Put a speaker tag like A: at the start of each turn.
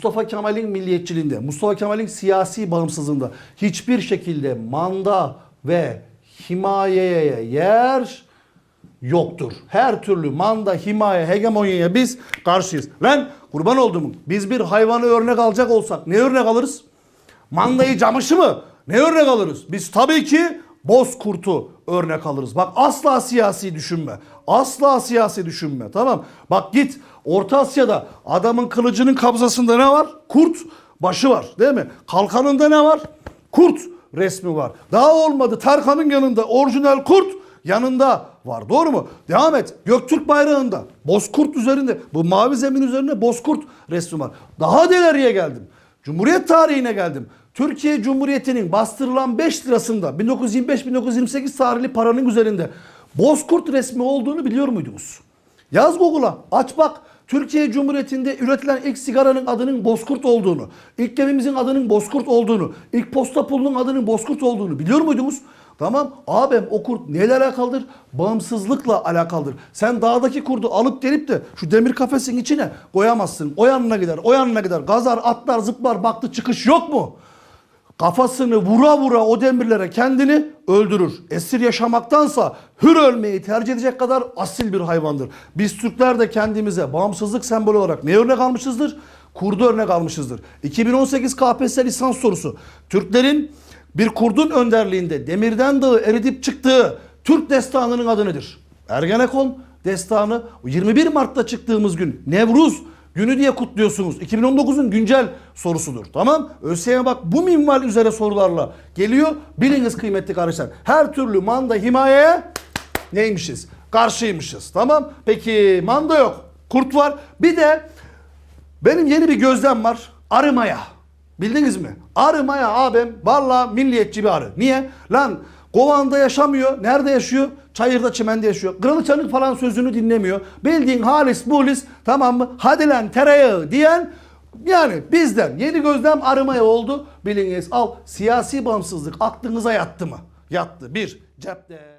A: Mustafa Kemal'in milliyetçiliğinde, Mustafa Kemal'in siyasi bağımsızlığında hiçbir şekilde manda ve himayeye yer yoktur. Her türlü manda, himaye, hegemonyaya biz karşıyız. Lan kurban oldum. Biz bir hayvanı örnek alacak olsak ne örnek alırız? Mandayı camışı mı? Ne örnek alırız? Biz tabii ki bozkurtu örnek alırız. Bak asla siyasi düşünme. Asla siyasi düşünme. Tamam. Bak git Orta Asya'da adamın kılıcının kabzasında ne var? Kurt başı var. Değil mi? Kalkanında ne var? Kurt resmi var. Daha olmadı Tarkan'ın yanında orijinal kurt yanında var. Doğru mu? Devam et. Göktürk bayrağında bozkurt üzerinde bu mavi zemin üzerinde bozkurt resmi var. Daha ileriye geldim. Cumhuriyet tarihine geldim. Türkiye Cumhuriyeti'nin bastırılan 5 lirasında 1925-1928 tarihli paranın üzerinde bozkurt resmi olduğunu biliyor muydunuz? Yaz Google'a aç bak. Türkiye Cumhuriyeti'nde üretilen ilk sigaranın adının Bozkurt olduğunu, ilk gemimizin adının Bozkurt olduğunu, ilk posta pulunun adının Bozkurt olduğunu biliyor muydunuz? Tamam abim o kurt neyle alakalıdır? Bağımsızlıkla alakalıdır. Sen dağdaki kurdu alıp gelip de şu demir kafesin içine koyamazsın. O yanına gider, o yanına gider. Gazar, atlar, zıplar, baktı çıkış yok mu? Kafasını vura vura o demirlere kendini öldürür. Esir yaşamaktansa hür ölmeyi tercih edecek kadar asil bir hayvandır. Biz Türkler de kendimize bağımsızlık sembolü olarak ne örnek almışızdır? Kurdu örnek almışızdır. 2018 KPSS lisans sorusu. Türklerin bir kurdun önderliğinde demirden dağı eridip çıktığı Türk destanının adı nedir? Ergenekon destanı 21 Mart'ta çıktığımız gün Nevruz günü diye kutluyorsunuz. 2019'un güncel sorusudur. Tamam? ÖSYM bak bu minval üzere sorularla geliyor. Biliniz kıymetli kardeşler. Her türlü manda himayeye neymişiz? Karşıymışız. Tamam? Peki manda yok. Kurt var. Bir de benim yeni bir gözlem var. Arımaya. Bildiniz mi? Arımaya abim valla milliyetçi bir arı. Niye? Lan Kovan'da yaşamıyor. Nerede yaşıyor? Çayırda çimende yaşıyor. Kırılıçanın falan sözünü dinlemiyor. Bildiğin halis bulis tamam mı? Hadi lan tereyağı diyen yani bizden yeni gözlem arımaya oldu. Biliniz al siyasi bağımsızlık aklınıza yattı mı? Yattı. Bir cepte.